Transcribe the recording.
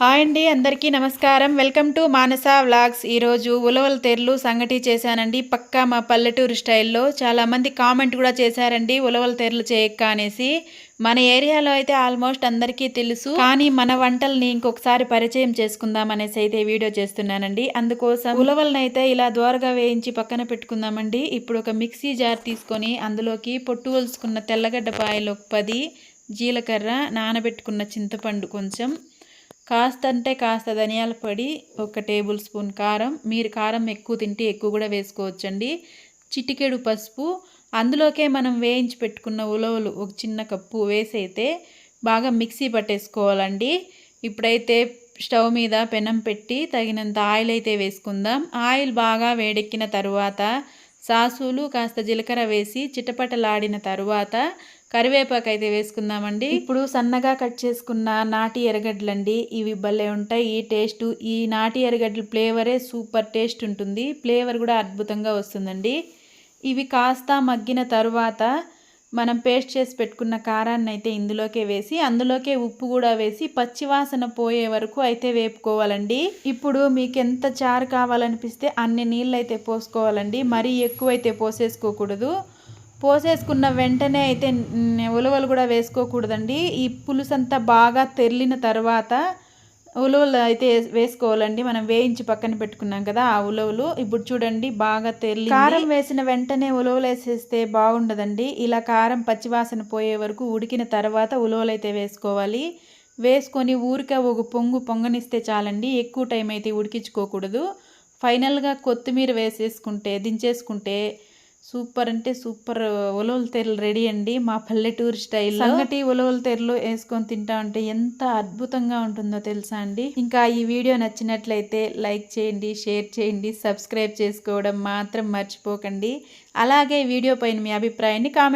Hi అండి అందరికీ నమస్కారం. Welcome to Manasa vlogs. ఈరోజు ఉలవల తెర్లు సంగటి చేశానండి. పక్కా మా పల్లెటూరు స్టైల్లో చాలామంది కామెంట్ కూడా చేశారండి ఉలవల తెర్లు చేయక్క అనేసి. మన ఏరియాలో అయితే ఆల్మోస్ట్ అందరికీ తెలుసు. కానీ మన వంటల్ని ఇంకొకసారి పరిచయం చేసుకుందాం అనేసి అయితే వీడియో చేస్తున్నానండి. అందుకోసం ఉలవలను అయితే ఇలా దోరగా వేయించి పక్కన పెట్టుకుందామండి. ఇప్పుడు ఒక మిక్సీ జార్ తీసుకొని అందులోకి పొట్టు వలుసుకున్న తెల్లగడ్డ పాయలు ఒక పది జీలకర్ర నానబెట్టుకున్న చింతపండు కొంచెం కాస్త అంటే కాస్త ధనియాల పొడి ఒక టేబుల్ స్పూన్ కారం. మీరు కారం ఎక్కువ తింటే ఎక్కువ కూడా వేసుకోవచ్చండి. చిటికెడు పసుపు. అందులోకే మనం వేయించి పెట్టుకున్న ఉలవలు ఒక చిన్న కప్పు వేసైతే బాగా మిక్సీ పట్టేసుకోవాలండి. ఇప్పుడైతే స్టవ్ మీద పెనం పెట్టి తగినంత ఆయిల్ అయితే వేసుకుందాం. ఆయిల్ బాగా వేడెక్కిన తరువాత సాసులు కాస్త జీలకర్ర వేసి చిటపటలాడిన తరువాత కరివేపాకు అయితే వేసుకుందామండి. ఇప్పుడు సన్నగా కట్ చేసుకున్న నాటి ఎర్రగడ్డలండి. ఇవి భలే ఉంటాయి. ఈ టేస్ట్ ఈ నాటి ఎర్రగడ్డల ఫ్లేవరే సూపర్ టేస్ట్ ఉంటుంది. ఫ్లేవర్ కూడా అద్భుతంగా వస్తుందండి. ఇవి కాస్త మగ్గిన తరువాత మనం పేస్ట్ చేసి పెట్టుకున్న కారాన్ని అయితే ఇందులోకే వేసి అందులోకే ఉప్పు కూడా వేసి పచ్చివాసన పోయే వరకు అయితే వేపుకోవాలండి. ఇప్పుడు మీకు ఎంత చారు కావాలనిపిస్తే అన్ని నీళ్ళు అయితే పోసుకోవాలండి. మరీ ఎక్కువ అయితే పోసేసుకోకూడదు. పోసేసుకున్న వెంటనే అయితే ఉలవలు కూడా వేసుకోకూడదండి. ఈ పులుసు అంతా బాగా తెరిలిన తర్వాత ఉలవలు అయితే వేసుకోవాలండి. మనం వేయించి పక్కన పెట్టుకున్నాం కదా ఆ ఉలవలు. ఇప్పుడు చూడండి బాగా తెల్లి కారం వేసిన వెంటనే ఉలవలు వేసేస్తే బాగుండదండి. ఇలా కారం పచ్చివాసన పోయే వరకు ఉడికిన తర్వాత ఉలవలు అయితే వేసుకోవాలి. వేసుకొని ఊరికే ఒక పొంగు పొంగనిస్తే చాలండి. ఎక్కువ టైం అయితే ఉడికించుకోకూడదు. ఫైనల్గా కొత్తిమీర వేసేసుకుంటే దించేసుకుంటే సూపర్ అంటే సూపర్ ఉలవల తెరలు రెడీ అండి. మా పల్లెటూరు స్టైల్ సంగటి ఉలవల తెరలు వేసుకొని తింటా ఉంటే ఎంత అద్భుతంగా ఉంటుందో తెలుసా అండి? ఇంకా ఈ వీడియో నచ్చినట్లయితే లైక్ చేయండి షేర్ చేయండి సబ్స్క్రైబ్ చేసుకోవడం మాత్రం మర్చిపోకండి. అలాగే వీడియో పైన మీ అభిప్రాయాన్ని కామెంట్